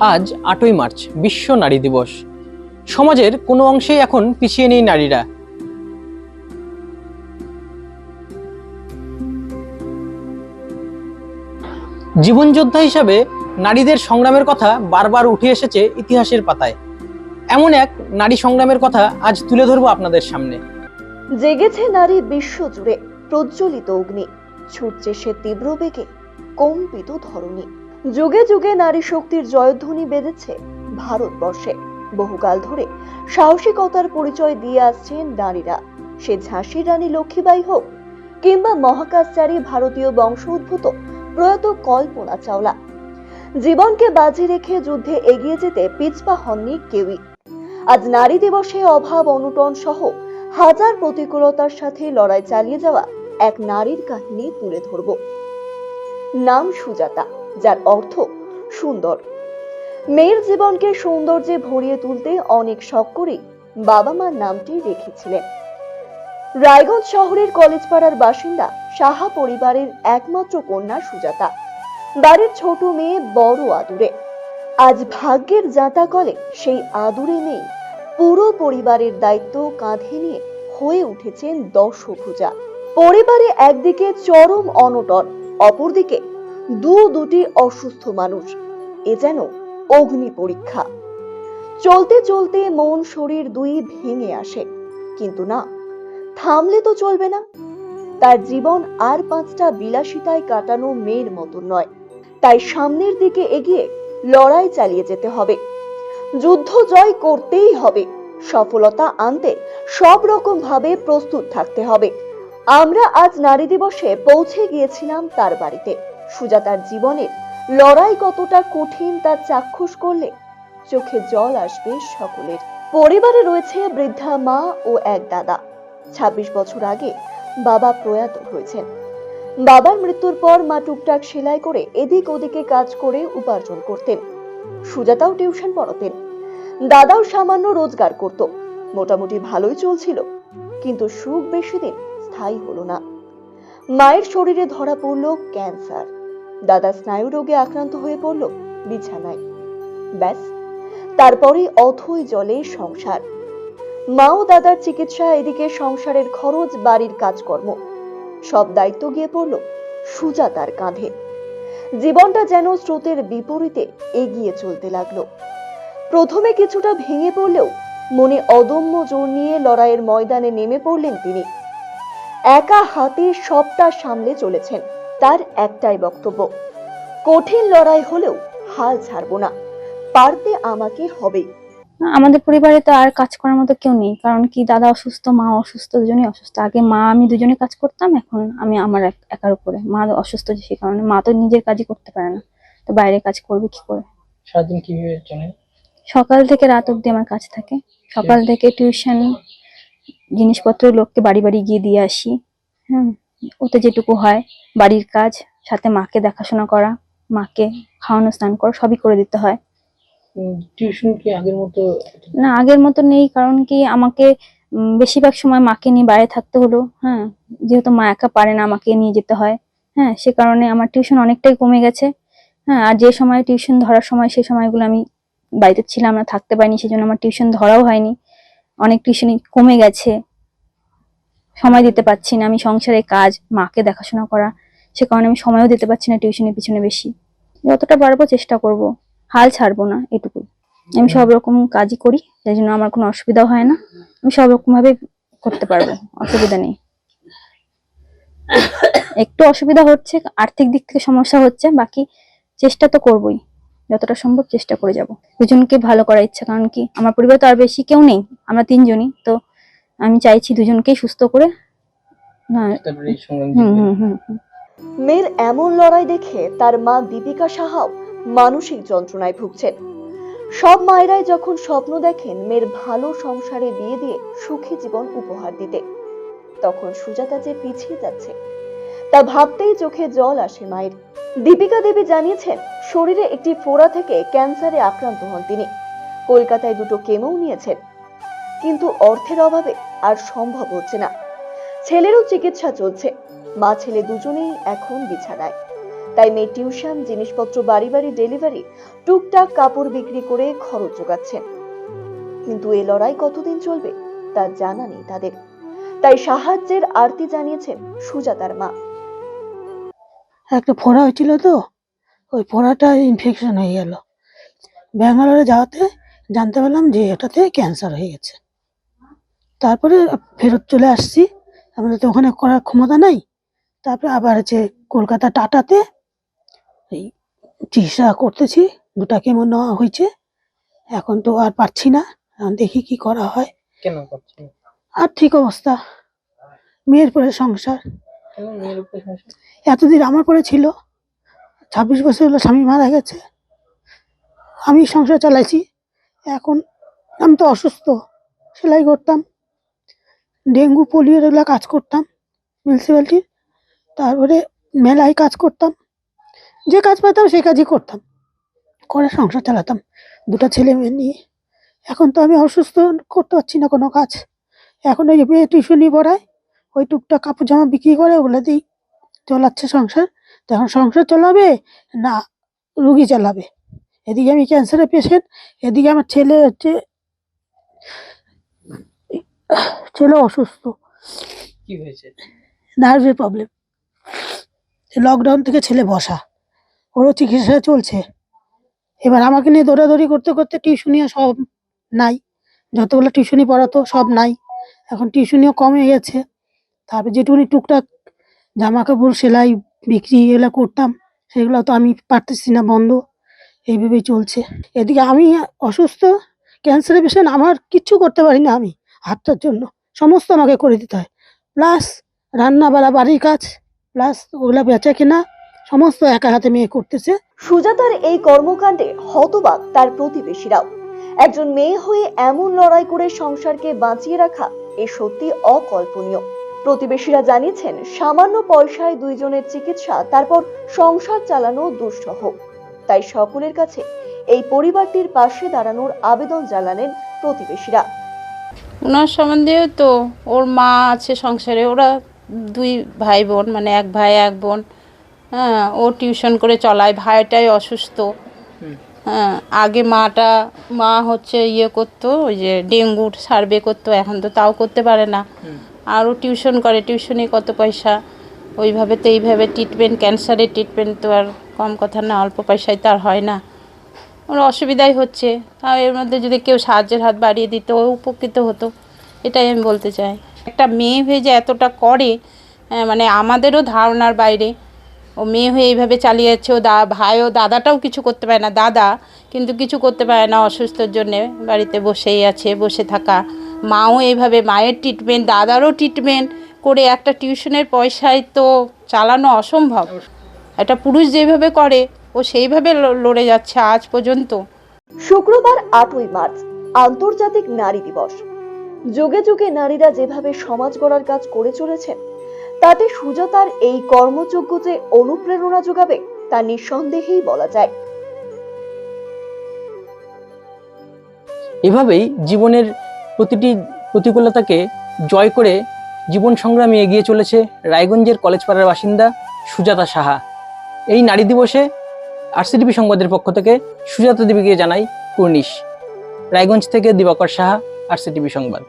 আজ আটই মার্চ, বিশ্ব নারী দিবস। সমাজের কোনো অংশেই এখন পিছিয়ে নেই নারীরা। জীবনযোদ্ধা হিসাবে নারীদের সংগ্রামের কথা বারবার উঠে এসেছে ইতিহাসের পাতায়। এমন এক নারী সংগ্রামের কথা আজ তুলে ধরবো আপনাদের সামনে। জেগেছে নারী বিশ্ব জুড়ে প্রজ্বলিত অগ্নি। ছুটছে সে তীব্র বেগে কম্পিত ধরণী। যুগে যুগে নারী শক্তির জয়ধ্বনি বেঁধেছে ভারতবর্ষে। বহুকাল ধরে সাহসিকতার পরিচয় দিয়ে আসছেন নারীরা। সে ঝাঁসির রানী লক্ষ্মীবাই হোক কিংবা মহাকাশচারী ভারতীয় বংশোদ্ভূত প্রয়াত কল্পনা চাওলা। জীবনকে বাজি রেখে যুদ্ধে এগিয়ে যেতে পিছপা হননি কেউই। আজ নারী দিবসে অভাব অনুটন সহ হাজার প্রতিকূলতার সাথে লড়াই চালিয়ে যাওয়া এক নারীর কাহিনী তুলে ধরব। নাম সুজাতা। যার অর্থ সুন্দর। মেয়ের জীবনকে সৌন্দর্যে ভরিয়ে তুলতে অনেক শখ করেই বাবা মার নামটি রেখেছিলেন। রায়গঞ্জ শহরের কলেজপাড়ার বাসিন্দা সাহা পরিবারের একমাত্র কন্যা সুজাতা। বাড়ির ছোট মেয়ে বড় আদুরে। আজ ভাগ্যের জাতা কলে সেই আদুরে নেই পুরো পরিবারের দায়িত্ব কাঁধে নিয়ে হয়ে উঠেছেন দশভুজা। পরিবারে একদিকে চরম অনটন, অপরদিকে দু দুটি অসুস্থ মানুষ। এ যেন অগ্নি পরীক্ষা। চলতে চলতে মন শরীর দুই ভেঙে আসে। কিন্তু না, থামলে তো চলবে না। তার জীবন আর পাঁচটা বিলাসিতায় কাটানো মেয়ের মতন নয়। তাই সামনের দিকে এগিয়ে লড়াই চালিয়ে যেতে হবে। যুদ্ধ জয় করতেই হবে। সফলতা আনতে সব রকম ভাবে প্রস্তুত থাকতে হবে। আমরা আজ নারী দিবসে পৌঁছে গিয়েছিলাম তার বাড়িতে। সুজাতার জীবনের লড়াই কতটা কঠিন তা চাক্ষুষ করলে চোখে জল আসবে সকলের। পরিবারে রয়েছে বৃদ্ধা মা ও এক দাদা। ২৬ বছর আগে বাবা প্রয়াত হয়েছেন। বাবার মৃত্যুর পর মা টুকটাক সেলাই করে এদিক ওদিকে কাজ করে উপার্জন করতেন। সুজাতাও টিউশন পড়াতেন। দাদাও সামান্য রোজগার করত। মোটামুটি ভালোই চলছিল, কিন্তু সুখ বেশি দিন স্থায়ী হলো না। মায়ের শরীরে ধরা পড়ল ক্যান্সার। দাদা স্নায়ু রোগে আক্রান্ত হয়ে পড়ল বিছানায়। ব্যাস তারপরে অথই জলে সংসার। মা ও দাদার চিকিৎসা এদিকে সংসারের খরচ, বাড়ির কাজকর্ম, সব দায়িত্ব গিয়ে পড়ল সুজাতার কাঁধে। জীবনটা যেন স্রোতের বিপরীতে এগিয়ে চলতে লাগল। প্রথমে কিছুটা ভেঙে পড়লেও মনে অদম্য জোর নিয়ে লড়াইয়ের ময়দানে নেমে পড়লেন তিনি। একা হাতে সবটা সামলে চলেছেন। তার একটাই বক্তব্য কঠিন লড়াই হলেও হাল ছাড়বো না পারতে আমাকে হবেই। আমাদের পরিবারে তো আর কাজ করার মতো কেউ নেই কারণ কি দাদা অসুস্থ মা অসুস্থ দুজনেই অসুস্থ। আগে মা আমি দুজনে কাজ করতাম এখন আমি আমার এক- একার উপরে। মা অসুস্থ যে সেই কারণে মা তো নিজের কাজই করতে পারে না তো বাইরে কাজ করবে কি করে? সারাদিন কীভাবে চলেন সকাল থেকে রাত অবধি আমার কাজ থাকে। সকাল থেকে টিউশন জিনিসপত্র লোককে বাড়ি বাড়ি গিয়ে দিয়ে আসি হ্যাঁ ওতে যেটুকু হয় বাড়ির কাজ সাথে মাকে দেখাশোনা করা মাকে খাওয়ানো স্নান করা সবই করে দিতে হয়। টিউশন কি আগের মতো? না আগের মতো নেই কারণ কি আমাকে বেশিরভাগ সময় মাকে নিয়ে বাইরে থাকতে হলো হ্যাঁ। যেহেতু মা একা পারে না আমাকে নিয়ে যেতে হয় হ্যাঁ সে কারণে আমার টিউশন অনেকটাই কমে গেছে হ্যাঁ। আর যে সময় টিউশন ধরার সময় সেই সময়গুলো আমি বাড়িতে ছিলাম না থাকতে পারিনি সেজন্য আমার টিউশন ধরাও হয়নি। অনেক টিউশনই কমে গেছে। সময় দিতে পারছি না। আমি সংসারে কাজ, মাকে দেখাশোনা করা, সে কারণে আমি সময়ও দিতে পারছি না টিউশনের পিছনে বেশি। যতটা পারব চেষ্টা করব, হাল ছাড়বো না এটুকুই। আমি সব রকম কাজই করি সেই জন্য আমার কোনো অসুবিধা হয় না। আমি সব রকম ভাবে করতে পারব, অসুবিধা নেই। একটু অসুবিধা হচ্ছে, আর্থিক দিক থেকে সমস্যা হচ্ছে, বাকি চেষ্টা তো করবই। যতটা সম্ভব চেষ্টা করে যাব। দুজনকে ভালো করার ইচ্ছা, কারণ কি, আমার পরিবার তো আর বেশি কেউ নেই, আমরা তিনজনই, তো আমি চাইছি দুজনকেই সুস্থ করে হুম। মেয়ের এমন লড়াই দেখে তার মা দীপিকা সাহাও মানসিক যন্ত্রণায় ভুগছেন। সব মায়েরাই যখন স্বপ্ন দেখেন মেয়ের ভালো সংসারে বিয়ে দিয়ে সুখী জীবন উপহার দিতে তখন সুজাতা যে পিছিয়ে যাচ্ছে তা ভাবতেই চোখে জল আসে মায়ের। দীপিকা দেবী জানিয়েছেন শরীরে একটি ফোড়া থেকে ক্যান্সারে আক্রান্ত হন তিনি। কলকাতায় দুটো কেমও নিয়েছেন। কিন্তু অর্থের অভাবে আর সম্ভব হচ্ছে না। ছেলেরও চিকিৎসা চলছে। মা ছেলে দুজনেই এখন বিছানায়। তাই মেয়ে টিউশন, জিনিসপত্র, বাড়ি বাড়ি ডেলিভারি, টুকটাক কাপড় বিক্রি করে খরচ যোগাচ্ছেন। কিন্তু এ লড়াই কতদিন চলবে, তা জানা নেই তাদের। তাই সাহায্যের আরতি জানিয়েছেন সুজাতার মা। একটা ফোড়া হয়েছিল তো, ওই ফোড়াটা ইনফেকশন হয়ে গেল। ব্যাঙ্গালোরে যাওয়াতে জানতে পারলাম যে এটাতে ক্যান্সার হয়ে গেছে। তারপরে ফেরত চলে আসছি। আমাদের তো ওখানে করার ক্ষমতা নাই। তারপরে আবার হচ্ছে কলকাতা টাটাতে এই চিকিৎসা করতেছি। দুটা কেমন নেওয়া হয়েছে। এখন তো আর পারছি না। এখন দেখি কি করা হয়। কেন আর্থিক অবস্থা। মেয়ের পরে সংসার? এতদিন আমার পরে ছিল। ছাব্বিশ বছর হলো স্বামী মারা গেছে। আমি সংসার চালাইছি। এখন আমি তো অসুস্থ। সেলাই করতাম। ডেঙ্গু পোলিওর এগুলো কাজ করতাম মিউনিসিপ্যালিটির তারপরে মেলায় কাজ করতাম, যে কাজ পেতাম সেই কাজই করতাম, করে সংসার চালাতাম, দুটো ছেলে মেয়ে নিয়ে। এখন তো আমি অসুস্থ করতে পারছি না কোনো কাজ। এখন ওই মেয়ে টিউশনি পড়ায়, ওই টুকটাক কাপড় জামা বিক্রি করে ওগুলো দিই, চালাচ্ছে সংসার, তো এখন সংসার চালাবে না রুগী চালাবে? এদিকে আমি ক্যান্সারের পেশেন্ট এদিকে আমার ছেলে হচ্ছে ছেলে অসুস্থ। কি হয়েছে? নার্ভের প্রবলেম লকডাউন থেকে ছেলে বসা। ওরও চিকিৎসা চলছে। এবার আমাকে নিয়ে দৌড়াদৌড়ি করতে করতে টিউশনিও সব নাই। যতগুলো টিউশনি পড়াতো সব নাই। এখন টিউশনিও কমে গেছে। তারপরে যেটুকুনি টুকটাক জামা কাপড় সেলাই বিক্রি এগুলো করতাম সেগুলো তো আমি পারতেছি না বন্ধ। এইভাবেই চলছে। এদিকে আমি অসুস্থ ক্যান্সারের পেশেন্ট আমার কিচ্ছু করতে পারি না আমি। হাতটার জন্য। সমস্ত আমাকে করে দিতে হয়। প্লাস রান্না বাড়া বাড়ির কাজ, প্লাস ওগুলা বেচা কেনা, সমস্ত একা হাতে মেয়ে করতেছে। সুজাতার এই কর্মকাণ্ডে হতবাক তার প্রতিবেশীরাও। একজন মেয়ে হয়ে এমন লড়াই করে সংসারকে বাঁচিয়ে রাখা এ সত্যি অকল্পনীয়। প্রতিবেশীরা জানিয়েছেন, সামান্য পয়সায় দুইজনের চিকিৎসা, তারপর সংসার চালানো দুঃসহ। তাই সকলের কাছে এই পরিবারটির পাশে দাঁড়ানোর আবেদন জানালেন প্রতিবেশীরা। ওনার সম্বন্ধেও তো ওর মা আছে সংসারে ওরা দুই ভাই বোন মানে এক ভাই এক বোন হ্যাঁ ও টিউশন করে চলায় ভাইটাই অসুস্থ। হ্যাঁ আগে মাটা মা হচ্ছে ইয়ে করতো ওই যে ডেঙ্গুর সার্ভে করতো এখন তো তাও করতে পারে না। হুম। আর ও টিউশন করে টিউশনে কত পয়সা ওইভাবে তো এইভাবে ট্রিটমেন্ট ক্যান্সারের ট্রিটমেন্ট তো আর কম কথা না অল্প পয়সায় তো আর হয় না। ওর অসুবিধাই হচ্ছে। তাও এর মধ্যে যদি কেউ সাহায্যের হাত বাড়িয়ে দিত উপকৃত হতো। এটাই আমি বলতে চাই। একটা মেয়ে হয়ে যে এতটা করে মানে আমাদেরও ধারণার বাইরে। ও মেয়ে হয়ে এইভাবে চালিয়ে যাচ্ছে, ও দা ভাইও দাদাটাও কিছু করতে পারে না, দাদা কিন্তু কিছু করতে পারে না অসুস্থর জন্যে, বাড়িতে বসেই আছে, বসে থাকা। মাও এইভাবে মায়ের ট্রিটমেন্ট দাদারও ট্রিটমেন্ট করে একটা টিউশনের পয়সায় তো চালানো অসম্ভব। একটা পুরুষ যেভাবে করে ও সেইভাবে লড়ে যাচ্ছে আজ পর্যন্ত। শুক্রবার আটই মার্চ আন্তর্জাতিক নারী দিবস। যুগে যুগে নারীরা যেভাবে সমাজ গড়ার কাজ করে চলেছেন তাতে সুজাতার এই কর্মযোগ্য যে অনুপ্রেরণা যোগাবে তা নিঃসন্দেহেই বলা যায়। এভাবেই জীবনের প্রতিটি প্রতিকূলতাকে জয় করে জীবন সংগ্রামে এগিয়ে চলেছে রায়গঞ্জের কলেজপাড়ার বাসিন্দা সুজাতা সাহা। এই নারী দিবসে আরসিটিভি সংবাদের পক্ষ থেকে সুজাতা দেবীকে জানাই কুর্নিশ। রায়গঞ্জ থেকে দিবাকর সাহা আরসিটিভি সংবাদ।